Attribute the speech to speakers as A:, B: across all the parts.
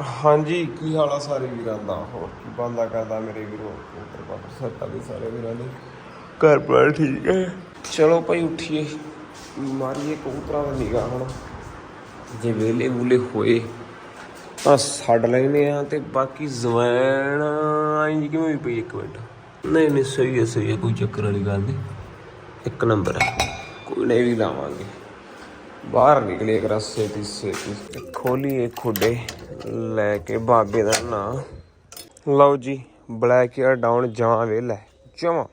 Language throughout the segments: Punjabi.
A: ਹਾਂਜੀ। ਕੀ ਹਾਲ ਆ ਸਾਰੇ ਵੀਰਾਂ ਦਾ? ਹੋਰ ਕੀ ਬੰਦਾ ਕਰਦਾ ਮੇਰੇ ਵੀਰੋ? ਉੱਤਰ ਪਾਤਰ ਸੱਤਾ ਦੇ ਸਾਰੇ ਵੀਰਾਂ ਦੇ। ਘਰ ਪਰ ਠੀਕ ਹੈ? ਚਲੋ ਭਾਈ ਉੱਠੀਏ। ਮਾਰੀਏ ਕਬੂਤਰਾਂ ਦਾ ਨਿਗਾ ਹੁਣ। ਜੇ ਵੇਲੇ ਵੂਲੇ ਹੋਏ ਤਾਂ ਛੱਡ ਲੈਨੇ ਆ ਤੇ ਬਾਕੀ ਜ਼ਵੈਣ ਆਈ ਕਿਵੇਂ ਵੀ ਪਈ ਇੱਕ ਮਿੰਟ। ਨਹੀਂ ਨਹੀਂ ਸਹੀ ਹੈ ਸਹੀ ਹੈ ਕੋਈ ਚੱਕਰ ਵਾਲੀ ਗੱਲ ਨਹੀਂ। ਇੱਕ ਨੰਬਰ ਹੈ। ਕੋਈ ਨਹੀਂ ਵੀ ਲਾਵਾਂਗੇ। ਬਾਹਰ ਨਿਕਲੇ ਇੱਕ ਰਸੇ ਸੇਤੀ। ਖੋਲੀਏ ਖੁੱਡੇ, ਲੈ ਕੇ ਬਾਬੇ ਦਾ ਨਾਂ। ਲਓ ਜੀ, ਬਲੈਕ ਏਅਰ ਡਾਊਨ ਜਾਂ ਵੇਲਾ, ਜਮਾ।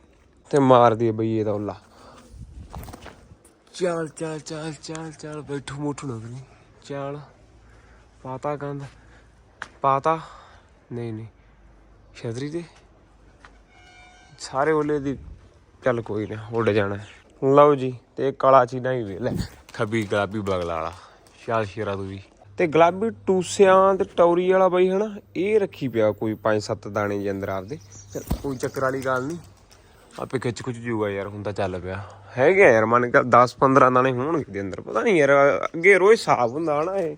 A: ਤੇ ਮਾਰ ਦੀ ਬਈ ਇਹਦਾ ਉੱਲਾ। ਚੱਲ ਚੱਲ ਚੱਲ ਚੱਲ ਚੱਲ, ਬੈਠੂ ਮੁੱਠੂ ਨਾ ਕਰੀ ਚੱਲ, ਪਾਤਾ ਗੰਦ ਪਾਤਾ? ਨਹੀਂ ਨਹੀਂ। ਛਤਰੀ ਤੇ? ਸਾਰੇ ਓਲੇ ਦੀ ਚੱਲ ਕੋਈ ਨਾ, ਉੱਡ ਜਾਣਾ। ਲਓ ਜੀ, ਤੇ ਕਾਲਾ ਚੀਨਾ ਹੀ ਵੇਲੇ ਖੱਬੀ ਗੁਲਾਬੀ ਬਗਲਾ ਵਾਲਾ ਸ਼ਾਲ ਸ਼ੇਰਾ ਤੂੰ ਵੀ। ਤੇ ਗੁਲਾਬੀ ਟੂਸਿਆਂ ਤੇ ਟੌਰੀ ਵਾਲਾ ਬਈ ਹਨਾ, ਇਹ ਰੱਖੀ ਪਿਆ ਕੋਈ 5-7 ਦਾਣੇ ਜੇ ਅੰਦਰ ਆਪਦੇ। ਕੋਈ ਚੱਕਰ ਵਾਲੀ ਗੱਲ ਨਹੀਂ। ਆਪੇ ਖਿੱਚ ਖੁੱਚ ਜੂਗਾ ਯਾਰ, ਹੁਣ ਤਾਂ ਚੱਲ ਪਿਆ। ਹੈਗਾ ਯਾਰ, ਮਨ ਕਰ 10-15 ਦਾਣੇ ਹੋਣਗੇ ਦੇ ਅੰਦਰ। ਪਤਾ ਨਹੀਂ ਯਾਰ, ਅੱਗੇ ਰੋਜ਼ ਸਾਫ਼ ਹੁੰਦਾ ਹਨਾ ਇਹ।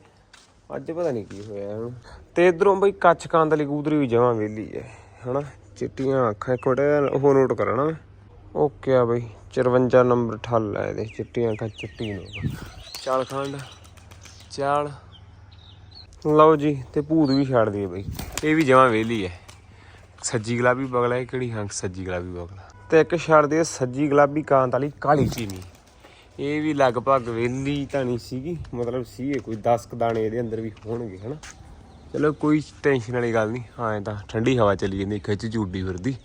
A: ਅੱਜ ਪਤਾ ਨਹੀਂ ਕੀ ਹੋਇਆ ਇਹਨੂੰ। ਤੇ ਇਧਰੋਂ ਬਈ ਕੱਚ ਕੰਦ ਵਾਲੀ ਕੂਦਰੀ ਵੀ ਜਮਾਂ ਵੇਲੀ ਹੈ ਹਨਾ। ਚਿੱਟੀਆਂ ਅੱਖਾਂ, ਇੱਕ ਮਿੰਟ ਉਹ ਨੋਟ ਕਰਨਾ ਮੈਂ। ਓਕੇ ਆ ਬਈ। 54 ਨੰਬਰ ਠੱਲ ਹੈ ਇਹਦੇ ਚਿੱਟੀਆਂ ਅੱਖਾਂ ਚਿੱਟੀ ਨੂੰ। ਚਾਲ ਖੰਡ ਚਾਲ। ਲਓ ਜੀ ਤੇ ਭੂਤ ਵੀ ਛੱਡ ਦਈਏ ਬਈ। ਇਹ ਵੀ ਜਮਾਂ ਵੇਲੀ ਹੈ ਸੱਜੀ ਗੁਲਾਬੀ ਬਗਲਾ ਇਹ ਕਿਹੜੀ ਹੰਕ ਸੱਜੀ ਗੁਲਾਬੀ ਬਗਲਾ? ਤੇ ਇੱਕ ਛੱਡ ਦਈਏ ਸੱਜੀ ਗੁਲਾਬੀ ਕਾਂਤ ਵਾਲੀ ਕਾਲੀ ਚੀਨੀ। ਇਹ ਵੀ ਲਗਭਗ ਵੇਲੀ ਤਾਂ ਨਹੀਂ ਸੀਗੀ ਮਤਲਬ ਸੀ ਇਹ ਕੋਈ 10 ਕ ਦਾਣੇ ਇਹਦੇ ਅੰਦਰ ਵੀ ਹੋਣਗੇ ਹਨਾ? ਚਲੋ ਕੋਈ ਟੈਨਸ਼ਨ ਵਾਲੀ ਗੱਲ ਨਹੀਂ ਹਾਂ ਤਾਂ ਠੰਡੀ ਹਵਾ ਚੱਲੀ ਜਾਂਦੀ ਖਿੱਚ ਝੂਡੀ ਫਿਰਦੀ।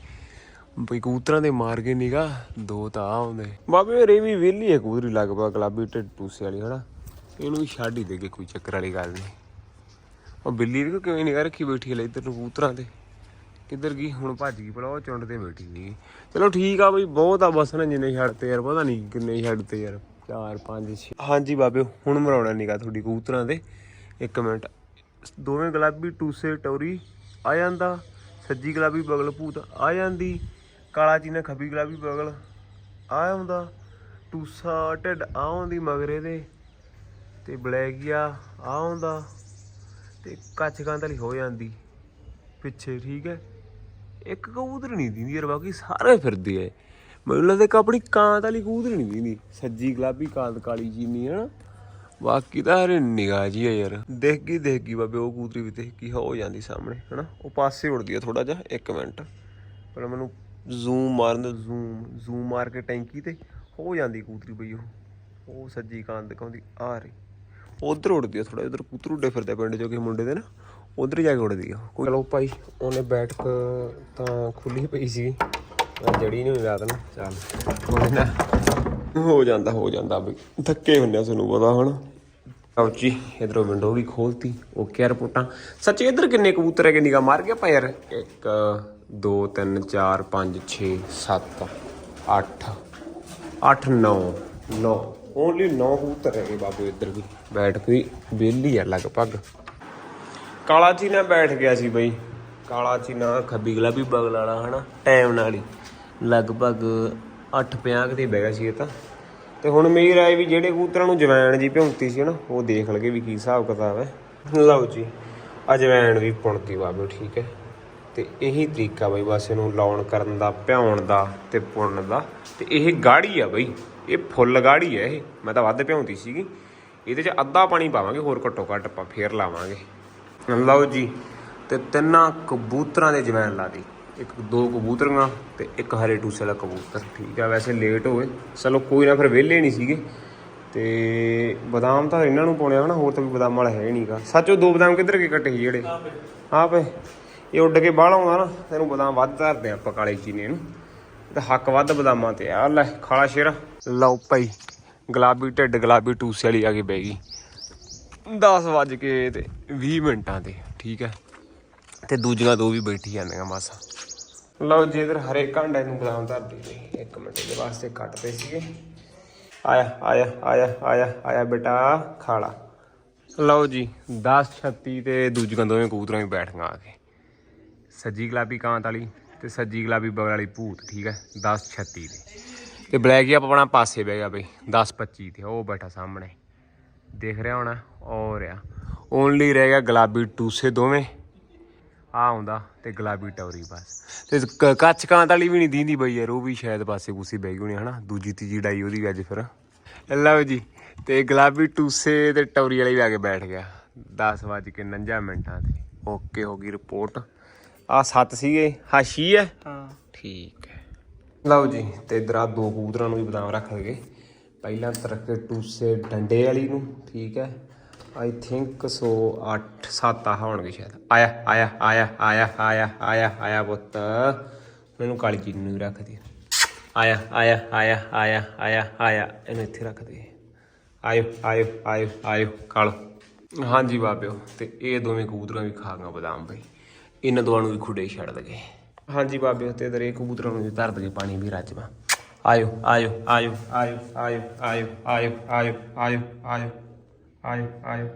A: ਬਈ ਕਬੂਤਰਾਂ ਦੇ ਮਾਰ ਕੇ ਨਿਗਾ, ਦੋ ਤਾਂ ਆਉਂਦੇ ਬਾਬੇ ਰੇ ਵੀ ਵੇਲੀ ਹੈ ਕਬੂਤਰੀ, ਲਗਭਗ ਗੁਲਾਬੀ ਤੇ ਟੂਸੇ ਵਾਲੀ, ਹਨਾ? ਇਹਨੂੰ ਵੀ ਛੱਡ ਹੀ ਦੇਗੇ, ਕੋਈ ਚੱਕਰ ਵਾਲੀ ਗੱਲ ਨਹੀਂ। ਉਹ ਬਿੱਲੀ ਵੀ ਕਿਵੇਂ ਨਿਗਾ ਰੱਖੀ ਬੈਠੀ ਹੈ ਇੱਧਰ ਨੂੰ ਕਬੂਤਰਾਂ ਤੇ। ਕਿੱਧਰ ਗਈ? ਹੁਣ ਭੱਜ ਗਈ ਭਲਾ, ਉਹ ਚੁੰਡ ਤੇ ਬੈਠੀ ਨਹੀਂ ਚਲੋ ਠੀਕ ਆ ਬਈ, ਬਹੁਤ ਆ ਬਸ ਨਾ, ਜਿੰਨੇ ਛੱਡਤੇ ਯਾਰ, ਪਤਾ ਨਹੀਂ ਕਿੰਨੇ ਛੱਡਤੇ ਯਾਰ 4 5 6 ਹਾਂਜੀ ਬਾਬੇ, ਹੁਣ ਮਰਾਉਣਾ ਨਿਗਾ ਤੁਹਾਡੀ ਕਬੂਤਰਾਂ ਤੇ। ਇੱਕ ਮਿੰਟ। ਦੋਵੇਂ ਗੁਲਾਬੀ ਟੂਸੇ, ਟੌਰੀ ਆ ਜਾਂਦਾ। ਸੱਜੀ ਗੁਲਾਬੀ ਬਗਲ ਭੂਤ ਆ ਜਾਂਦੀ। ਕਾਲਾ ਚੀਨਾ ਖੱਬੀ ਗੁਲਾਬੀ ਬਗਲ ਆ ਆਉਂਦਾ। ਟੂਸਾ ਢਿੱਡ ਆ ਆਉਂਦੀ ਮਗਰੇ ਦੇ ਤੇ ਬਲੈਕੀਆ ਆ ਆਉਂਦਾ। ਤੇ ਕੱਚ ਕੰਦ ਵਾਲੀ ਹੋ ਜਾਂਦੀ। ਪਿੱਛੇ ਠੀਕ ਹੈ। ਇੱਕ ਕਬੂਤਰ ਨਹੀਂ ਦਿੰਦੀ ਯਾਰ, ਬਾਕੀ ਸਾਰੇ ਫਿਰਦੇ ਐ ਮੈਨੂੰ ਲੱਗਦਾ ਕਿ ਆਪਣੀ ਕਾਂਤ ਵਾਲੀ ਕਬੂਤਰ ਨਹੀਂ ਦਿੰਦੀ। ਸੱਜੀ ਗੁਲਾਬੀ, ਕਾਂਤ ਕਾਲੀ ਚੀਨੀ, ਹੈ ਨਾ? ਬਾਕੀ ਤਾਂ ਹਰੇ ਨਿਗਾਹ ਜੀ ਆ ਯਾਰ। ਦੇਖ ਗਈ ਦੇਖ ਗਈ ਬਾਬੇ, ਉਹ ਕੂਤਰੀ ਵੀ ਦੇਖ ਗਈ ਹੋ ਜਾਂਦੀ ਸਾਹਮਣੇ ਹਨਾ ਉਹ ਪਾਸੇ ਉੜਦੀ ਆ ਥੋੜਾ ਜਿਹਾ, ਇੱਕ ਮਿੰਟ। ਪਰ ਮੈਨੂੰ ਜ਼ੂਮ ਮਾਰਨ ਦਾ ਜ਼ੂਮ ਜ਼ੂਮ ਮਾਰ ਕੇ ਟੈਂਕੀ ਤੇ ਹੋ ਜਾਂਦੀ ਕਬੂਤਰੀ ਬਈ ਉਹ। ਉਹ ਸੱਜੀ ਕਾਂਤ ਦਿਖਾਉਂਦੀ ਆ ਰਹੀ ਉਧਰ ਉੜਦੀ ਆ ਥੋੜਾ ਉਧਰ ਕਬੂਤਰ ਉੱਡੇ ਫਿਰਦੇ ਪਿੰਡ ਚੋਂ ਕਿਸੇ ਮੁੰਡੇ ਦੇ ਨਾ। ਉਧਰ ਜਾ ਕੇ ਉੜਦੀ ਆ ਕੋਈ ਚਲੋ ਭਾਈ ਉਹਨੇ ਬੈਠਕ ਤਾਂ ਖੁੱਲੀ ਪਈ ਸੀ। ਜੜੀ ਨਹੀਂ ਰਾਤ ਨੂੰ ਚੱਲ। ਕੋਈ ਨਾ। ਹੋ ਜਾਂਦਾ ਹੋ ਜਾਂਦਾ ਬਈ। ਥੱਕੇ ਹੁੰਦੇ ਆ ਤੁਹਾਨੂੰ ਪਤਾ ਹੁਣ। ਕੌਚੀ ਇਧਰੋਂ ਵਿੰਡੋ ਵੀ ਖੋਲਤੀ। ਓਕੇ ਰਿਪੋਰਟਾਂ। ਸੱਚ ਇਧਰ ਕਿੰਨੇ ਕਬੂਤਰ ਹੈਗੇ ਨਿਗਾ ਮਾਰ ਕੇ ਆਪਾਂ ਯਾਰ 1 2 3 4 5 6 7 8 8 9 9 ਓਨਲੀ 9 ਕਬੂਤਰ ਹੈਗੇ ਬਾਬੂ ਇੱਧਰ ਵੀ। ਬੈਠ ਕੇ ਵਿਹਲੀ ਆ ਲਗਭਗ। ਕਾਲਾ ਚੀਨਾ ਬੈਠ ਗਿਆ ਸੀ ਬਈ। ਕਾਲਾ ਚੀਨਾ ਖੱਬੀ ਵੀ ਬਗਲ ਵਾਲਾ ਹਨਾ ਟਾਈਮ ਨਾਲ ਹੀ। ਲਗਭਗ 8:50 ਤੇ ਬਹਿ ਗਿਆ ਸੀ ਇਹ ਤਾਂ। ਤੇ ਹੁਣ ਮੇਰੀ ਰਾਏ ਵੀ ਜਿਹੜੇ ਕਬੂਤਰਾਂ ਨੂੰ ਜਵੈਣ ਜੀ ਭਿਉਂਤੀ ਸੀ ਨਾ, ਉਹ ਦੇਖ ਲਗੇ ਵੀ ਕੀ ਹਿਸਾਬ ਕਿਤਾਬ ਹੈ। ਲਓ ਜੀ ਅਜਵੈਣ ਵੀ ਪੁਣਤੀ ਬਾਬੂ, ਠੀਕ ਹੈ। ਤੇ ਇਹੀ ਤਰੀਕਾ ਬਈ ਬਸ ਇਹਨੂੰ ਲਾਉਣ ਕਰਨ ਦਾ ਭਿਉਣ ਦਾ ਤੇ ਪੁਣਨ ਦਾ। ਤੇ ਇਹ ਗਾੜੀ ਆ ਬਈ ਇਹ ਫੁੱਲ ਗਾੜੀ ਹੈ ਇਹ। ਮੈਂ ਤਾਂ ਵੱਧ ਭਿਉਂਤੀ ਸੀਗੀ। ਇਹਦੇ 'ਚ ਅੱਧਾ ਪਾਣੀ ਪਾਵਾਂਗੇ ਹੋਰ ਘੱਟੋ ਘੱਟ ਆਪਾਂ ਫੇਰ ਲਾਵਾਂਗੇ। ਲਓ ਜੀ ਤੇ ਤਿੰਨਾਂ ਕਬੂਤਰਾਂ ਦੇ ਜਵੈਣ ਲਾ ਦੀ ਇੱਕ ਦੋ ਕਬੂਤਰੀਆਂ ਤੇ ਇੱਕ ਹਰੇ ਟੂਸੇ ਵਾਲਾ ਕਬੂਤਰ। ਠੀਕ ਆ ਵੈਸੇ ਲੇਟ ਹੋਏ। ਚਲੋ ਕੋਈ ਨਾ ਫਿਰ ਵਿਹਲੇ ਨਹੀਂ ਸੀਗੇ। ਤੇ ਬਦਾਮ ਤਾਂ ਇਹਨਾਂ ਨੂੰ ਪਾਉਣਿਆ ਹਨਾ ਹੋਰ ਤਾਂ ਵੀ ਬਦਾਮ ਵਾਲਾ ਹੈ ਨਹੀਂਗਾ ਸੱਚੋ ਦੋ ਬਦਾਮ ਕਿੱਧਰ ਕੇ ਕੱਟੇ ਜਿਹੜੇ? ਹਾਂ ਪਏ। ਇਹ ਉੱਡ ਕੇ ਬਾਹਲਾ ਆਉਂਦਾ ਨਾ, ਤੈਨੂੰ ਬਦਾਮ ਵੱਧ ਧਰਦੇ ਆ ਆਪਾਂ ਕਾਲੇ ਚੀਨੇ ਨੂੰ। ਤੇ ਹੱਕ ਵੱਧ ਬਦਾਮਾਂ ਤੇ ਆ, ਲੈ, ਖਾਲਾ ਸ਼ੇਰ। ਲਓ ਭਾਈ, ਗੁਲਾਬੀ ਢਿੱਡ, ਗੁਲਾਬੀ ਟੂਸੇ ਵਾਲੀ ਆ ਕੇ ਬਹਿ ਗਈ। 10 ਵੱਜ ਕੇ ਤੇ 20 ਮਿੰਟਾਂ ਤੇ, ਠੀਕ ਹੈ। ਤੇ ਦੂਜੀਆਂ ਦੋ ਵੀ ਬੈਠੀ ਜਾਂਦੀਆਂ ਮਾਸਾ। ਲਓ ਜੀ, ਇਧਰ ਹਰੇ ਕਾਂਡੇ ਨੂੰ ਬਦਾਮ ਧਰਦੀ ਨੇ। ਇੱਕ ਮਿੰਟ ਦੇ ਵਾਸਤੇ ਕੱਟਦੇ ਸੀਗੇ। ਆਇਆ ਆਇਆ ਆਇਆ ਆਇਆ ਆਇਆ ਬੇਟਾ, ਖਾਲਾ। ਲਓ ਜੀ 10 36 ਤੇ ਦੂਜੀਆਂ ਦੋਵੇਂ ਕਬੂਤਰਾਂ ਵੀ ਬੈਠ ਗਈਆਂ ਆ ਕੇ। ਸੱਜੀ ਗੁਲਾਬੀ ਕਾਂਤ ਵਾਲੀ ਤੇ ਸੱਜੀ ਗੁਲਾਬੀ ਬਗਲ ਵਾਲੀ ਭੂਤ, ਠੀਕ ਹੈ? 10 36 ਤੇ ਤੇ ਬਲੈਕ ਹੀ ਆਪਣਾ ਪਾਸੇ ਬਹਿ ਗਿਆ ਬਈ 10 25 ਤੇ, ਉਹ ਬੈਠਾ ਸਾਹਮਣੇ। ਦੇਖ ਰਿਹਾ ਹੋਣਾ, ਉਹ ਰਿਹਾ। ਓਨਲੀ ਰਹਿ ਗਿਆ ਗੁਲਾਬੀ ਟੂਸੇ ਦੋਵੇਂ। ਆ ਆਉਂਦਾ ਤੇ ਗੁਲਾਬੀ ਟੌਰੀ ਬਸ। ਤੇ ਕ- ਕੱਚ ਕਾਂਤ ਵਾਲੀ ਵੀ ਨਹੀਂ ਦੀਂਦੀ ਬਈ ਯਾਰ, ਉਹ ਵੀ ਸ਼ਾਇਦ ਪਾਸੇ ਪੂਸੀ ਬਹਿ ਗਈ ਹੋਣੀ, ਹਨਾ? ਦੂਜੀ, ਤੀਜੀ ਡਾਈ ਉਹਦੀ ਵੀ ਅੱਜ ਫਿਰ। ਲਓ ਜੀ, ਤੇ ਗੁਲਾਬੀ ਟੂਸੇ ਤੇ ਟੌਰੀ ਵਾਲੀ ਵੀ ਆ ਕੇ ਬੈਠ ਗਿਆ। 10 ਵਜ ਕੇ 49 ਮਿੰਟਾਂ ਤੇ। ਓਕੇ, ਹੋ ਗਈ ਰਿਪੋਰਟ। ਆ ਸੱਤ ਸੀਗੇ ਹਾਸ਼ੀ ਹੈ
B: ਹਾਂ
A: ਠੀਕ ਹੈ ਲਓ ਜੀ ਤੇ ਇਧਰ ਆ ਦੋ ਕਬੂਤਰਾਂ ਨੂੰ ਵੀ ਬਦਾਮ ਰੱਖ ਲਗੇ ਪਹਿਲਾਂ ਤਰਕੇ ਟੂਸੇ ਡੰਡੇ ਵਾਲੀ ਨੂੰ ਠੀਕ ਹੈ ਆਈ ਥਿੰਕ ਸੋ 8 7 ਆ ਹੋਣਗੇ ਸ਼ਾਇਦ ਆਇਆ ਆਇਆ ਆਇਆ ਆਇਆ ਆਇਆ ਆਇਆ ਆਇਆ ਪੁੱਤ ਮੈਨੂੰ ਕਾਲੀ ਚੀਜ਼ ਨੂੰ ਵੀ ਰੱਖ ਦੇ ਆਇਆ ਆਇਆ ਆਇਆ ਆਇਆ ਆਇਆ ਆਇਆ ਇਹਨੂੰ ਇੱਥੇ ਰੱਖ ਦੇ ਆਇਓ ਆਇਓ ਆਇਓ ਆਇਓ ਕਾਲੋ ਹਾਂਜੀ ਬਾਬਿਓ ਤੇ ਇਹ ਦੋਵੇਂ ਕਬੂਤਰਾਂ ਵੀ ਖਾ ਗਏ ਬਦਾਮ ਬਈ ਇਹਨਾਂ ਦੋਵਾਂ ਨੂੰ ਵੀ ਖੁੱਡੇ ਛੱਡ ਦਗੇ। ਹਾਂਜੀ ਬਾਬਿਓ ਤੇ ਇਧਰ ਇਹ ਕਬੂਤਰਾਂ ਨੂੰ ਵੀ। ਧਰ ਦਗੇ ਪਾਣੀ ਵੀ ਰੱਜਵਾ ਆਇਓ ਆਇਓ ਆਇਓ। ਆਇਓ ਆਇਓ ਆਇਓ ਆਇਓ ਆਇਓ ਆਇਓ ਆਇਓ ਆਇਓ ਆਇਓ।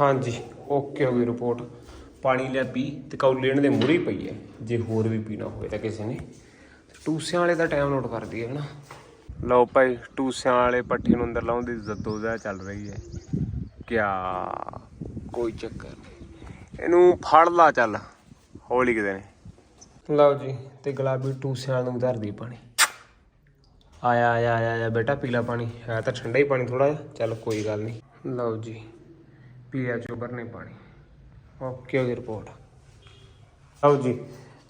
A: ਹਾਂਜੀ ਓਕੇ ਹੋ ਗਈ ਰਿਪੋਰਟ। ਪਾਣੀ ਲਿਆ ਪੀ ਤੇ ਕੌਲੀ ਇਹਨਾਂ ਦੇ ਮੂਹਰੇ ਹੀ ਪਈ ਹੈ ਜੇ ਹੋਰ ਵੀ ਪੀਣਾ ਹੋਵੇ ਤਾਂ ਕਿਸੇ ਨੇ। ਟੂਸਿਆਂ ਵਾਲੇ ਦਾ ਟਾਈਮ ਨੋਟ ਕਰ ਦਈਏ ਹਨਾ। ਲਓ ਭਾਈ ਟੂਸਿਆਂ ਵਾਲੇ ਪੱਠੇ ਨੂੰ ਅੰਦਰ ਲਾਉਣ ਦੀ ਜ਼ੱਦੋ ਜ਼ਹਿਦ ਚੱਲ ਰਹੀ ਹੈ ਕਿਆ ਕੋਈ ਚੱਕਰ ਨਹੀਂ ਇਹਨੂੰ ਫੜ ਲਾ ਚੱਲ, ਹੌਲੀ ਕਿਤੇ ਨੇ ਲਓ ਜੀ, ਤੇ ਗੁਲਾਬੀ ਟੂਸਿਆਂ ਨੂੰ ਧਰਦੀ ਪਾਣੀ। ਆਇਆ ਆਇਆ ਆਇਆ ਆਇਆ ਬੇਟਾ, ਪੀਲਾ ਪਾਣੀ। ਹੈ ਤਾਂ ਠੰਡਾ ਹੀ ਪਾਣੀ ਥੋੜਾ ਜਿਹਾ। ਚੱਲ ਕੋਈ ਗੱਲ ਨਹੀਂ। ਲਓ ਜੀ ਪੀਆ ਚੋਂ ਭਰਨੇ ਪਾਣੀ। ਓਕੇ ਹੋ ਗਈ ਰਿਪੋਰਟ ਲਓ ਜੀ,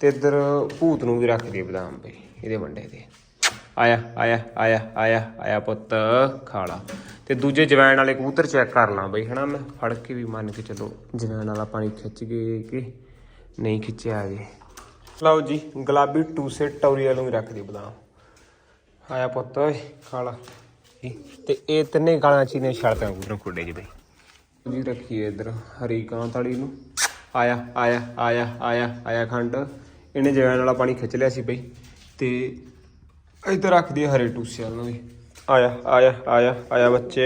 A: ਤੇ ਇੱਧਰ ਭੂਤ ਨੂੰ ਵੀ ਰੱਖ ਦਈਏ ਬਦਾਮ ਪਈ ਇਹਦੇ ਵੰਡੇ ਤੇ। ਆਇਆ ਆਇਆ ਆਇਆ ਆਇਆ ਆਇਆ ਪੁੱਤ ਖਾਲਾ ਤੇ ਦੂਜੇ ਜਵੈਣ ਵਾਲੇ ਕਬੂਤਰ ਚੈੱਕ ਕਰ ਲਾਂ ਬਈ, ਹਨਾ ਮੈਂ? ਫੜ ਕੇ ਵੀ ਮੰਨ ਕੇ ਚੱਲੋ, ਜਵੈਣ ਵਾਲਾ ਪਾਣੀ ਖਿੱਚ ਗਏ ਕਿ ਨਹੀਂ ਖਿੱਚਿਆ ਜੇ। ਲਓ ਜੀ, ਗੁਲਾਬੀ ਟੂਸੇ ਟੌਰੀ ਵਾਲੋਂ ਵੀ ਰੱਖ ਦੀ ਬਦਾਮ। ਆਇਆ ਪੁੱਤ, ਓਏ ਖਾਲਾ ਤੇ ਇਹ ਤਿੰਨੇ ਗਾਲਾਂ ਚੀਨੇ ਛੜਤਾਂ ਕਬੂਤਰ ਖੋਡੇ ਜੀ ਬਈ। ਜੀ, ਰੱਖੀਏ ਇਧਰ ਹਰੀ ਕਾਂਤ ਵਾਲੀ ਨੂੰ। ਆਇਆ ਆਇਆ ਆਇਆ ਆਇਆ ਆਇਆ ਖੰਡ। ਇਹਨੇ ਜਵੈਣ ਵਾਲਾ ਪਾਣੀ ਖਿੱਚ ਲਿਆ ਸੀ ਬਈ। ਤੇ ਇੱਧਰ ਰੱਖ ਦਈਏ ਹਰੇ ਟੂਸੇ ਵਾਲ ਨੂੰ ਆਇਆ ਆਇਆ ਆਇਆ ਆਇਆ ਬੱਚੇ।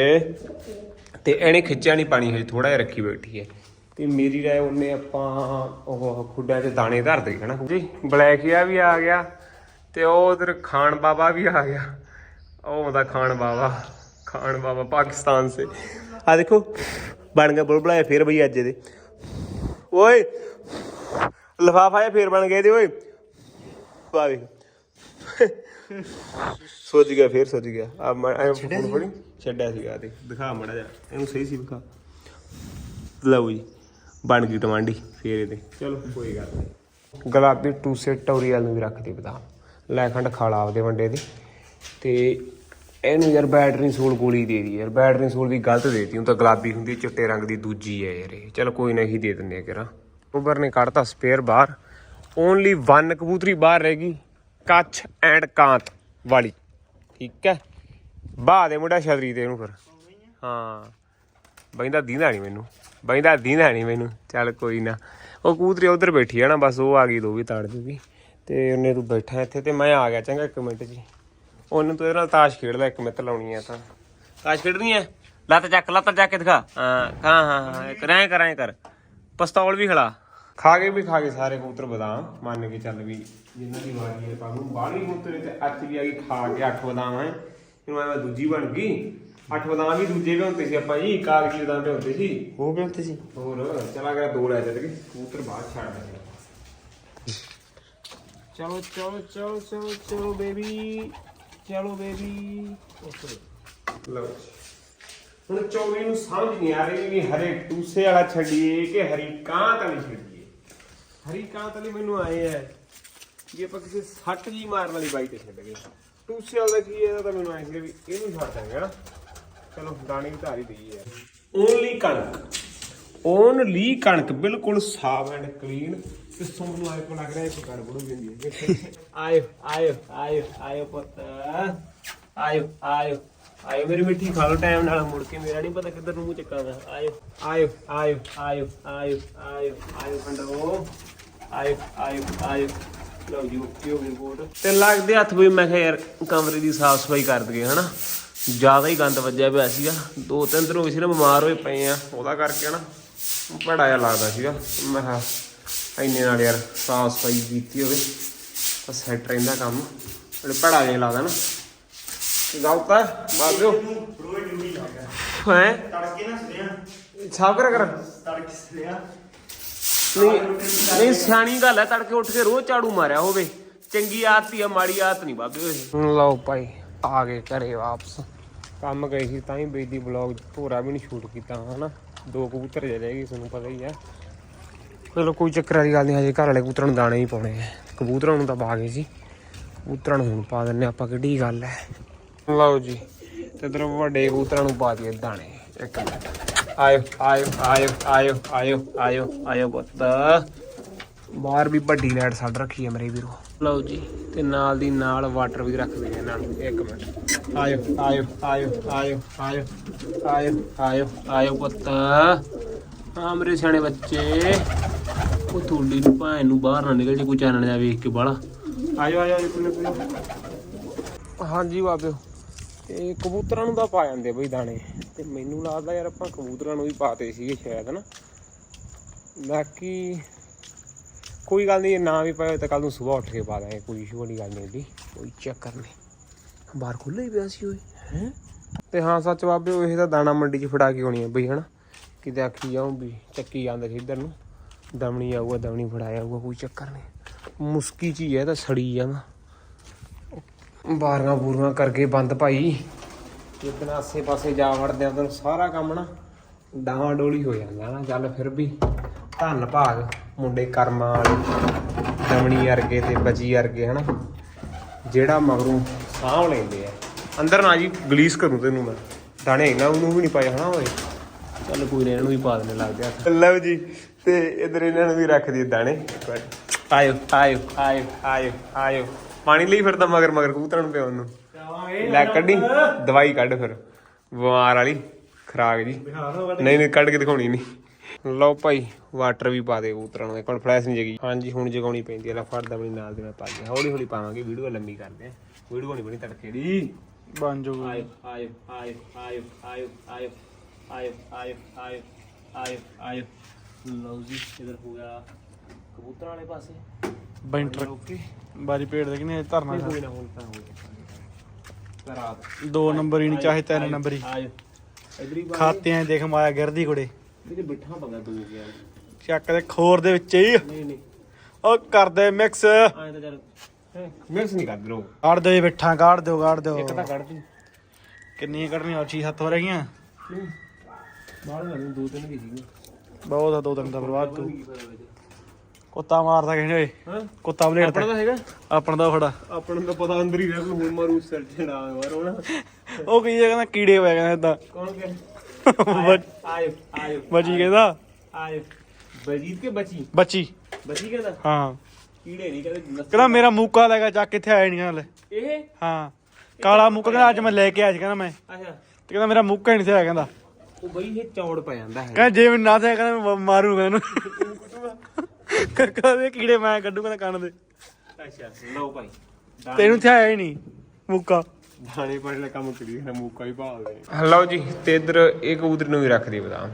A: ਤੇ ਇਹਨੇ ਖਿੱਚਿਆ ਨਹੀਂ ਪਾਣੀ, ਹਜੇ ਥੋੜਾ ਜਿਹਾ ਰੱਖੀ ਬੈਠੀ ਹੈ। ਤੇ ਮੇਰੀ ਰਾਏ ਉਹਨੇ ਆਪਾਂ ਉਹ ਖੁੱਡਿਆਂ 'ਚ ਦਾਣੇ ਧਰ ਦੇ ਹਨਾ ਜੀ ਬਲੈਕੀਆ ਵੀ ਆ ਗਿਆ ਤੇ ਉਹ ਉਧਰ ਖਾਨ ਬਾਬਾ ਵੀ ਆ ਗਿਆ। ਉਹ ਆਉਂਦਾ ਖਾਨ ਬਾਬਾ ਖਾਨ ਬਾਬਾ ਪਾਕਿਸਤਾਨ ਸੇ। ਆ ਦੇਖੋ, ਬਣ ਗਿਆ ਬੁਲਬੁਲਾ ਫੇਰ ਬਈ ਅੱਜ ਦੇ ਓਏ, ਲਫਾਫਾ ਇਹ ਫੇਰ ਬਣ ਗਏ ਇਹਦੇ, ਓਏ। ਪਾ ਸੋਚ ਗਿਆ ਫੇਰ ਸੋਚ ਗਿਆ। ਆ ਮੈਂ ਐ ਫੋਨ ਫੜੀ। ਛੱਡਿਆ ਸੀਗਾ ਤੇ ਦਿਖਾ ਮੜਾ ਜਾ ਇਹਨੂੰ ਸਹੀ ਸੀ ਦਿਖਾ ਲਓ ਜੀ ਬਣ ਗਈ ਟਮਾਂਡੀ ਫੇਰ ਇਹਦੇ। ਚਲੋ ਕੋਈ ਗੱਲ ਨਹੀਂ ਗੁਲਾਬੀ ਟੂਸੇ ਟੌਰੀ ਵਾਲ ਨੂੰ ਵੀ ਰੱਖ ਦੇ ਬਦਾਮ ਲੈ ਖੰਡ ਖਾਲਾ ਆਪਦੇ ਵੰਡੇ ਦੀ। ਤੇ ਇਹਨੂੰ ਯਾਰ ਬੈਟਰੀ ਸੋਲ ਗੋਲੀ ਦੇ ਦੀ ਯਾਰ। ਬੈਟਰੀ ਸੋਲ ਦੀ ਗਲਤ ਦੇਤੀ। ਉਹ ਤਾਂ ਗੁਲਾਬੀ ਹੁੰਦੀ ਚਿੱਟੇ ਰੰਗ ਦੀ ਦੂਜੀ ਹੈ ਯਾਰ ਇਹ। ਚਲ ਕੋਈ ਨਹੀਂ ਦੇ ਦਿੰਦੇ ਆ ਕਿਰਾ ਉਬਰ ਨੇ ਕੱਢਤਾ ਸਪੇਅਰ ਬਾਹਰ ਓਨਲੀ 1 ਕਬੂਤਰੀ ਬਾਹਰ ਰਹਿ ਗਈ। ਕੱਛ ਐਂਡ ਕਾਂਤ ਵਾਲੀ। ਠੀਕ ਹੈ? ਬਾਹ ਦੇ ਮੁੰਡਾ ਛਤਰੀ ਤੇ ਇਹਨੂੰ ਫਿਰ। ਹਾਂ। ਬੈਂਦਾ ਦੀਂਦਾ ਨਹੀਂ ਮੈਨੂੰ। ਬੈਂਦਾ ਦੀਂਦਾ ਨਹੀਂ ਮੈਨੂੰ। ਚੱਲ ਕੋਈ ਨਾ। ਉਹ ਕਬੂਤਰੀ ਉਧਰ ਬੈਠੀ ਆ ਨਾ, ਬਸ ਉਹ ਆ ਗਈ ਦੋ ਵੀ ਤਾੜ ਜੂਗੀ ਤੇ ਉਹਨੇ ਤੂੰ ਬੈਠਾ ਇੱਥੇ ਤੇ ਮੈਂ ਆ ਗਿਆ ਚੰਗਾ ਇੱਕ ਮਿੰਟ ਜੀ। ਉਹਨੂੰ ਤੂੰ ਇਹਦੇ ਨਾਲ ਤਾਸ਼ ਖੇਡ ਲੈ, ਇੱਕ ਮਿੰਟ ਲਾਉਣੀ ਆ ਤਾਂ। ਤਾਸ਼ ਖੇਡਣੀ ਹੈ ਲੱਤ ਚੱਕ ਲੱਤ ਚੱਕ ਕੇ ਦਿਖਾ। ਹਾਂ ਹਾਂ ਹਾਂ ਹਾਂ। ਰਹਿ ਕਰਾਂ ਕਰ। ਪਿਸਤੌਲ ਵੀ ਖਿਲਾ। ਖਾ ਕੇ ਵੀ ਖਾ ਕੇ ਸਾਰੇ ਕਬੂਤਰ ਬਦਾਮ। ਮੰਨ ਕੇ ਚੱਲ ਵੀ ਜਿੰਨਾਂ ਦੀ ਵਾਰੀ ਹੈ ਪਾਉਂ ਬਾਹਲੀ ਕਬੂਤਰ ਤੇ ਅੱਠ ਵੀ ਆ ਗਈ ਖਾ ਕੇ ਅੱਠ ਬਦਾਮ ਹੈ। ਇਹਨੂੰ ਐਵੇਂ ਦੂਜੀ ਬਣ ਗਈ। ਅੱਠ ਬਦਾਮ ਵੀ ਦੂਜੇ ਵੀ ਹੁੰਦੇ ਸੀ ਆਪਾਂ ਜੀ ਕਾਗਜ਼ੀ ਬਦਾਮ ਤੇ ਹੁੰਦੇ ਸੀ।
B: ਉਹ ਵੀ ਉੱਥੇ ਸੀ।
A: ਹੋਰ ਚਲਾ ਗਿਆ ਦੋ ਲੈ ਚੱਲ ਗਏ ਕਬੂਤਰ ਬਾਹਰ ਛੱਡ ਦੇ ਚਲੋ ਚਲੋ ਚਲੋ ਚਲੋ ਚਲੋ ਬੇਬੀ। ਚਲੋ ਬੇਬੀ। ਓਕੇ ਲਓ ਜੀ। ਹੁਣ ਚੌਵੀ ਨੂੰ ਸਮਝ ਨਹੀਂ ਆ ਰਹੀ ਵੀ ਹਰੇ ਟੂਸੇ ਵਾਲਾ ਛੱਡੀਏ ਕਿ ਹਰੀ ਕਾਂਤ ਵਾਲੀ ਛੱਡੀਏ। ਹਰੀ ਕਾਂਤ ਵਾਲੀ ਮੈਨੂੰ ਆਏ ਹੈ ਜੇ ਆਪਾਂ ਕਿਸੇ ਸੱਟ ਜੀ ਮਾਰਨ ਵਾਲੀ ਬਾਈ ਤੇ ਛੱਡ ਗਏ ਟੂਸੇ ਵਾਲਾ ਕੀ ਇਹਦਾ ਤਾਂ ਮੈਨੂੰ ਆਏ ਸੀ ਵੀ ਇਹਨੂੰ ਛੱਡ ਦਾਂਗੇ ਹਨਾ ਚਲੋ ਦਾਣੇ ਵੀ ਧਾਰੀ ਯਾਰ ਓਨਲੀ ਕਣਕ ਓਨਲੀ ਕਣਕ ਬਿਲਕੁਲ ਸਾਫ਼ ਐਂਡ ਕਲੀਨ ਤੇ ਸੁਣ ਨੂੰ ਆਏ ਕੋ ਲੱਗ ਰਿਹਾ ਇੱਕ ਕਰ ਬੜੂ ਬਿੰਦੀ ਆਇਓ ਆਇਓ ਆਇਓ ਆਇਓ ਪੁੱਤ ਆਇਓ ਆਇਓ ਆਇਓ ਮੇਰੀ ਮਿੱਠੀ ਖਾ ਲੋ ਟਾਈਮ ਨਾਲ ਮੁੜ ਕੇ ਮੇਰਾ ਨਹੀਂ ਪਤਾ ਕਿੱਧਰ ਨੂੰ ਮੂੰਹ ਚੱਕਾਂਗਾ ਆਇਓ ਆਇਓ ਆਇਓ ਆਇਓ ਆਇਓ ਆਇਓ ਆਇਓ ਖੰਡੋ ਆਇਓ ਆਇਓ ਆਇਓ ਲਓ ਜੀ ਓਕੇ ਹੋ ਗਈ ਰਿਪੋਰਟ ਤੇ ਲੱਗਦੇ ਹੱਥ ਵੀ ਮੈਂ ਕਿਹਾ ਯਾਰ ਕਮਰੇ ਦੀ ਸਾਫ਼ ਸਫ਼ਾਈ ਕਰ ਦਈਏ ਹਨਾ? ਜ਼ਿਆਦਾ ਹੀ ਗੰਦ ਵੱਜਿਆ ਪਿਆ ਸੀਗਾ। ਦੋ ਤਿੰਨ ਦਿਨ ਹੋ ਗਏ ਸੀ ਨਾ ਬਿਮਾਰ ਹੋਏ ਪਏ ਆ। ਉਹਦਾ ਕਰਕੇ ਨਾ ਭੜਾ ਜਿਹਾ ਲੱਗਦਾ ਸੀਗਾ। ਮੈਂ ਕਿਹਾ ਇੰਨੇ ਨਾਲ ਯਾਰ ਸਾਫ਼ ਸਫ਼ਾਈ ਕੀਤੀ ਹੋਵੇ ਤਾਂ ਸੈੱਟ ਰਹਿੰਦਾ ਕੰਮ। ਬੜੇ ਭੜਾ ਜਿਹਾ ਲੱਗਦਾ ਨਾ। ਗਲਤਾ ਬਾਬਿਓ
B: ਰੋਜ਼ ਡਿਊਟੀ ਲੱਗਾ
A: ਹੈ?
B: ਤੜਕੇ ਨਾ ਸਵੇਰ
A: ਸਾਫ਼ ਕਰ ਕਰ।
B: ਤੜਕੇ ਸਵੇਰ
A: ਨਹੀਂ ਨਹੀਂ ਸਿਆਣੀ ਗੱਲ ਹੈ ਤੜਕੇ ਉੱਠ ਕੇ ਰੋਜ਼ ਝਾੜੂ ਮਾਰਿਆ ਹੋਵੇ। ਚੰਗੀ ਆਦਤ ਹੀ ਆ ਮਾੜੀ ਆਦਤ ਨਹੀਂ ਬਾਬੇ ਹੁਣ ਲਓ ਭਾਈ ਆ ਗਏ ਘਰੇ ਵਾਪਸ। ਕੰਮ ਗਏ ਸੀ ਤਾਂ ਹੀ ਬੇਦੀ ਬਲੌਗ ਪੂਰਾ ਵੀ ਨਹੀਂ ਸ਼ੂਟ ਕੀਤਾ ਹਨਾ? ਦੋ ਕਬੂਤਰ ਜੇ ਰਹਿ ਗਏ ਤੁਹਾਨੂੰ ਪਤਾ ਹੀ ਆ। ਚਲੋ ਕੋਈ ਚੱਕਰ ਵਾਲੀ ਗੱਲ ਨਹੀਂ ਹਜੇ ਘਰ ਵਾਲੇ ਕਬੂਤਰਾਂ ਨੂੰ ਦਾਣੇ ਹੀ ਪਾਉਣੇ ਆ। ਕਬੂਤਰਾਂ ਨੂੰ ਤਾਂ ਪਾ ਗਏ ਸੀ। ਕਬੂਤਰਾਂ ਨੂੰ ਹੁਣ ਪਾ ਦਿੰਨੇ ਆਪਾਂ ਕਿੱਡੀ ਗੱਲ ਹੈ। ਲਓ ਜੀ ਤੇ ਇਧਰ ਵੱਡੇ ਕਬੂਤਰਾਂ ਨੂੰ ਪਾ ਦਈਏ ਦਾਣੇ ਇੱਕ ਮਿੰਟ। ਆਇਓ ਆਇਓ ਆਇਓ ਆਇਓ ਆਇਓ ਆਇਓ ਆਇਓ ਪੁੱਤ ਬਾਹਰ ਵੀ ਵੱਡੀ ਲਾਈਟ ਛੱਡ ਰੱਖੀ ਹੈ ਮੇਰੇ ਵੀਰੋ ਲਓ ਜੀ ਤੇ ਨਾਲ ਦੀ ਨਾਲ ਵਾਟਰ ਵੀ ਰੱਖ ਦੇ ਇਹਨਾਂ ਨੂੰ ਇੱਕ ਮਿੰਟ ਆਇਓ ਆਇਓ ਆਇਓ ਆਇਓ ਆਇਓ ਆਇਓ ਆਇਓ ਆਇਓ ਪੁੱਤ ਹਾਂ ਮੇਰੇ ਸਿਆਣੇ ਬੱਚੇ ਉਹ ਤੁਹਾਡੀ ਨੂੰ ਭਾਂ ਨੂੰ ਬਾਹਰ ਨਾ ਨਿਕਲ ਜੇ ਕੋਈ ਚਾਨਣ ਜਾ ਵੇਖ ਕੇ ਬਾਹਲਾ ਆਇਓ ਆਇਓ ਆਇਓ ਹਾਂਜੀ ਬਾਬਿਓ ਤੇ ਕਬੂਤਰਾਂ ਨੂੰ ਤਾਂ ਪਾ ਜਾਂਦੇ ਬਈ ਦਾਣੇ। ਤੇ ਮੈਨੂੰ ਲੱਗਦਾ ਯਾਰ ਆਪਾਂ ਕਬੂਤਰਾਂ ਨੂੰ ਵੀ ਪਾਤੇ ਸੀਗੇ ਸ਼ਾਇਦ ਨਾ ਬਾਕੀ ਕੋਈ ਗੱਲ ਨਹੀਂ ਨਾ ਵੀ ਪਾਏ ਤਾਂ ਕੱਲ ਨੂੰ ਸਵੇਰ ਉੱਠ ਕੇ ਪਾ ਦਾਂਗੇ ਕੋਈ ਇਸ਼ੂ ਵਾਲੀ ਗੱਲ ਨਹੀਂ ਕੋਈ ਚੱਕਰ ਨਹੀਂ। ਬਾਹਰ ਖੁੱਲ੍ਹਾ ਹੀ ਪਿਆ ਸੀ ਓਏ। ਹੈ? ਤੇ ਹਾਂ ਸੱਚ ਬਾਬੇ ਉਹ ਇਹ ਤਾਂ ਦਾਣਾ ਮੰਡੀ 'ਚ ਫੜਾ ਕੇ ਆਉਣੀ ਆ ਬਈ ਹਨਾ। ਕਿਤੇ ਆਖੀ ਜਾਉਂ ਵੀ ਚੱਕੀ ਜਾਂਦਾ ਸੀ ਇੱਧਰ ਨੂੰ। ਦਮਣੀ ਆਊਗਾ ਦਮਣੀ ਫੜਾਇਆ ਆਊਗਾ ਕੋਈ ਚੱਕਰ ਨਹੀਂ। ਮੁਸਕੀ ਚੀਜ਼ ਹੈ ਤਾਂ ਸੜੀ ਜਾਵਾਂ ਬਾਰੀਆਂ ਬੂਰੀਆਂ ਕਰਕੇ ਬੰਦ ਭਾਈ। ਜਿੱਦਣ ਆਸੇ ਪਾਸੇ ਜਾ ਵੜਦੇ ਆ ਉਦੋਂ ਸਾਰਾ ਕੰਮ ਨਾ ਡਾਵਾਂ ਡੋਲੀ ਹੋ ਜਾਂਦਾ ਨਾ ਚੱਲ ਫਿਰ ਵੀ। ਧੰਨ ਭਾਗ ਮੁੰਡੇ ਕਰਮਾਂ ਵਾਲੇ ਦਮਣੀ ਵਰਗੇ ਤੇ ਬਜੀ ਵਰਗੇ ਹਨਾ। ਜਿਹੜਾ ਮਗਰੋਂ ਸਾਂਭ ਲੈਂਦੇ ਆ। ਅੰਦਰ ਨਾ ਜੀ ਗਲੀਸ ਕਰੂੰ ਤੈਨੂੰ ਮੈਂ। ਦਾਣੇ ਇਹਨਾਂ ਉਹਨੂੰ ਵੀ ਨਹੀਂ ਪਾਏ ਹਨਾ ਓਏ। ਚੱਲ ਕੋਈ ਨਾ ਇਹਨੂੰ ਵੀ ਪਾ ਦੇਣੇ ਲੱਗਦੇ ਆ ਲਓ ਜੀ ਤੇ ਇਧਰ ਇਹਨਾਂ ਨੂੰ ਵੀ ਰੱਖ ਦਈਏ ਦਾਣੇ। ਆਇਓ ਆਇਓ ਆਇਓ ਆਇਓ ਆਇਓ। ਪਾਣੀ ਲਈ ਫਿਰਦਾ ਮਗਰ ਮਗਰ ਕਬੂਤਰਾਂ ਨੂੰ ਪਿਆਉਣ ਨੂੰ ਲੈ ਕੱਢੀ ਦਵਾਈ ਕੱਢ ਫਿਰ ਬਿਮਾਰ ਵਾਲੀ ਖਰਾਕ ਜੀ ਨਹੀਂ ਨਹੀਂ ਕੱਢ ਕੇ ਦਿਖਾਉਣੀ ਨਹੀਂ ਲਓ ਭਾਈ ਵਾਟਰ ਵੀ ਪਾ ਦੇ ਕਬੂਤਰਾਂ ਨੂੰ ਇੱਕ ਹੁਣ ਫਲੈਸ਼ ਨਹੀਂ ਜਗੀ ਹਾਂਜੀ ਹੁਣ ਜਗਾਉਣੀ ਪੈਂਦੀ ਹੈ ਲੈ ਫੜਦਾ ਆਪਣੀ ਨਾਲ ਦੇ ਮੈਂ ਪਾ ਗਿਆ ਹੌਲੀ ਹੌਲੀ ਪਾਵਾਂਗੇ ਵੀਡੀਓ ਲੰਮੀ ਕਰਦੇ ਆ ਵੀਡੀਓ ਨਹੀਂ ਬਣੀ ਤੜਕੇ ਦੀ
B: ਬਣ ਜੋ
A: ਆਇਓ ਆਇਓ ਆਇਓ ਆਇਓ ਆਇਓ ਆਇਓ ਆਇਓ ਆਇਓ ਆਇਓ ਆਇਓ ਆਇਓ ਲਓ ਜੀ ਇਧਰ ਹੋ ਗਿਆ ਕਬੂਤਰਾਂ ਵਾਲੇ ਪਾਸੇ
B: ਬੈਂਟਰ
A: ਓਕੇ
B: ਬਾਰੀ ਪੇੜ ਦੇ ਕਿ ਨਹੀਂ ਧਰਨਾ
A: ਕੋਈ ਨਾ ਹੁਣ ਤਾਂ ਹੋ ਗਿਆ। ਰਾਤ।
B: ਦੋ ਨੰਬਰ ਹੀ ਨਹੀਂ ਚਾਹੇ ਤਿੰਨ ਨੰਬਰ ਹੀ।
A: ਇਧਰ
B: ਖਾਤਿਆਂ 'ਚ ਦੇਖ ਮਾਇਆ ਗਿਰਦੀ ਕੁੜੇ
A: ਇਹਦੇ ਬਿਠਾ ਪੰਗਾ ਦੋ ਗਿਆ।
B: ਚੱਕ ਦੇ ਖੋਰ ਦੇ ਵਿੱਚ ਹੀ।
A: ਨਹੀਂ ਨਹੀਂ।
B: ਉਹ ਕਰਦੇ ਮਿਕਸ।
A: ਆਏ ਤਾਂ ਚੱਲ। ਮਿਕਸ ਨਹੀਂ ਕਰ ਰੋ
B: ਕਾੜ ਜੀ ਬਿੱਠਾਂ ਕਾੜ ਦਿਓ ਕਾੜ ਦਿਓ।
A: ਇੱਕ ਤਾਂ ਕੱਢ ਤੂੰ।
B: ਕਿੰਨੀਆਂ ਕੱਢਣੀਆਂ? 6-7 ਹੋ ਰਹੀਆਂ
A: ਬਾਹਰ ਮੈਨੂੰ ਦੋ ਤਿੰਨ ਵੀ ਸੀਗੇ
B: ਬਹੁਤ ਆ ਦੋ ਦਿਨ ਦਾ ਬਰਬਾਦ ਤੂੰ। ਕੁੱਤਾ ਮਾਰਦਾ ਕਿਸੇ ਨੇ ਓਏ।
A: ਹਾਂ?
B: ਕੁੱਤਾ ਬਲੇਡ
A: ਆਪਣਾ ਤਾਂ। ਹੈਗਾ?
B: ਆਪਣਾ ਦਾ ਫੜਾ।
A: ਆਪਾਂ ਨੂੰ ਤਾਂ ਪਤਾ ਅੰਦਰ ਹੀ ਰਹਿ ਨੂੰ ਹੁਣ ਮਾਰੂ ਸਿਰ ਛੜਾ ਮਾਰੋ ਨਾ
B: ਉਹ ਕੀ ਕਹਿੰਦਾ ਕੀੜੇ ਹੋਇਆ ਕਹਿੰਦਾ ਇਦਾਂ।
A: ਕੌਣ ਕਹਿੰਦਾ? ਆਇਓ ਆਇਓ
B: ਬਚੀ ਕਹਿੰਦਾ?
A: ਆਇਓ। ਬਜੀਤ ਕੇ ਬਚੀ?
B: ਬੱਚੀ।
A: ਬਚੀ ਕਹਿੰਦਾ?
B: ਹਾਂ।
A: ਕੀੜੇ ਨਹੀਂ ਕਹਿੰਦੇ।
B: ਕਹਿੰਦਾ ਮੇਰਾ ਮੂਕਾ ਲੈ ਕੇ ਚੱਕ ਕਿੱਥੇ ਆਇਆ ਨਹੀਂ ਹਲੇ।
A: ਇਹ?
B: ਹਾਂ। ਕਾਲਾ ਮੂਕਾ ਕਹਿੰਦਾ ਅੱਜ ਮੈਂ ਲੈ ਕੇ ਆਇਆ ਸੀ ਕਹਿੰਦਾ ਮੈਂ। ਤੇ
A: ਅੱਛਾ
B: ਕਹਿੰਦਾ ਮੇਰਾ ਮੂਕਾ ਹੀ ਨਹੀਂ ਸੀ ਆਇਆ ਕਹਿੰਦਾ।
A: ਉਹ ਬਈ ਇਹ ਚੌੜ ਪੈ ਜਾਂਦਾ ਹੈ।
B: ਕਹਿੰਦਾ ਜੇ ਮੈਨੂੰ ਨਾ ਤੇ ਕਹਿੰਦਾ ਮੈਂ ਮਾਰੂਗਾ ਇਹਨੂੰ। ਕਦੇ ਕੀੜੇ ਮੈਂ ਕੱਢੂ ਕਹਿੰਦਾ ਕੰਨ ਦੇ।
A: ਅੱਛਾ ਲਓ ਭਾਈ।
B: ਤੇ ਇਹਨੂੰ ਤੇ ਆਇਆ ਹੀ ਨਹੀਂ ਮੂਕਾ।
A: ਦਾਣੇ ਪਾਣੇ ਦਾ ਕੰਮ ਕਰੀ ਨਾ ਮੂਕਾ ਹੀ ਭਾਲਦੇ ਲਓ ਜੀ ਤੇ ਇਧਰ ਇਹ ਕਬੂਤਰ ਨੂੰ ਵੀ ਰੱਖ ਦੀ ਬਦਾਮ।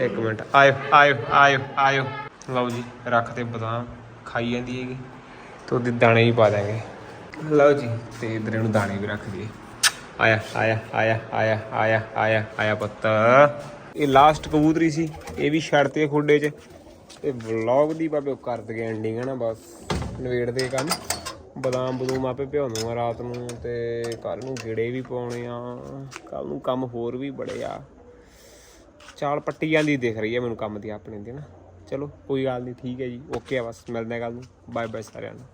A: ਇੱਕ ਮਿੰਟ ਆਇਓ ਆਇਓ ਆਇਓ ਆਇਓ। ਲਓ ਜੀ ਰੱਖ ਤੇ ਬਦਾਮ ਖਾਈ ਜਾਂਦੀ ਹੈਗੀ। ਤੇ ਉਹਦੇ ਦਾਣੇ ਹੀ ਪਾ ਦਾਂਗੇ ਲਓ ਜੀ ਤੇ ਇਧਰ ਇਹਨੂੰ ਦਾਣੇ ਵੀ ਰੱਖ ਦਈਏ। ਆਇਆ ਆਇਆ ਆਇਆ ਆਇਆ ਆਇਆ ਆਇਆ ਆਇਆ ਪੁੱਤ। ਇਹ ਲਾਸਟ ਕਬੂਤਰੀ ਸੀ ਇਹ ਵੀ ਛੱਡਤੇ ਖੁੱਡੇ 'ਚ। ਤੇ ਵਲੌਗ ਦੀ ਬਾਬੇ ਉਹ ਕਰ ਦਗੇ ਐਂਡਿੰਗ ਹੈ ਨਾ, ਬਸ ਨਵੇੜ ਦੇ ਕੰਮ। ਬਦਾਮ ਬਦੂਮ ਆਪੇ ਭਿਉਂ ਰਾਤ ਨੂੰ ਤੇ ਕੱਲ ਨੂੰ ਗੇੜੇ ਵੀ ਪਾਉਣੇ ਆ ਕੱਲ ਨੂੰ ਕੰਮ ਹੋਰ ਵੀ ਬੜੇ ਆ। ਚਾਲ ਪੱਟੀ ਜਾਂਦੀ ਦਿਖ ਰਹੀ ਹੈ ਮੈਨੂੰ ਕੰਮ ਦੀ ਆਪਣੇ ਦੀ ਨਾ। ਚਲੋ, ਕੋਈ ਗੱਲ ਨਹੀਂ, ਠੀਕ ਹੈ ਜੀ ਓਕੇ ਆ ਬਸ, ਮਿਲਦੇ ਆ ਕੱਲ ਨੂੰ। ਬਾਏ ਬਾਏ ਸਾਰਿਆਂ ਨੂੰ।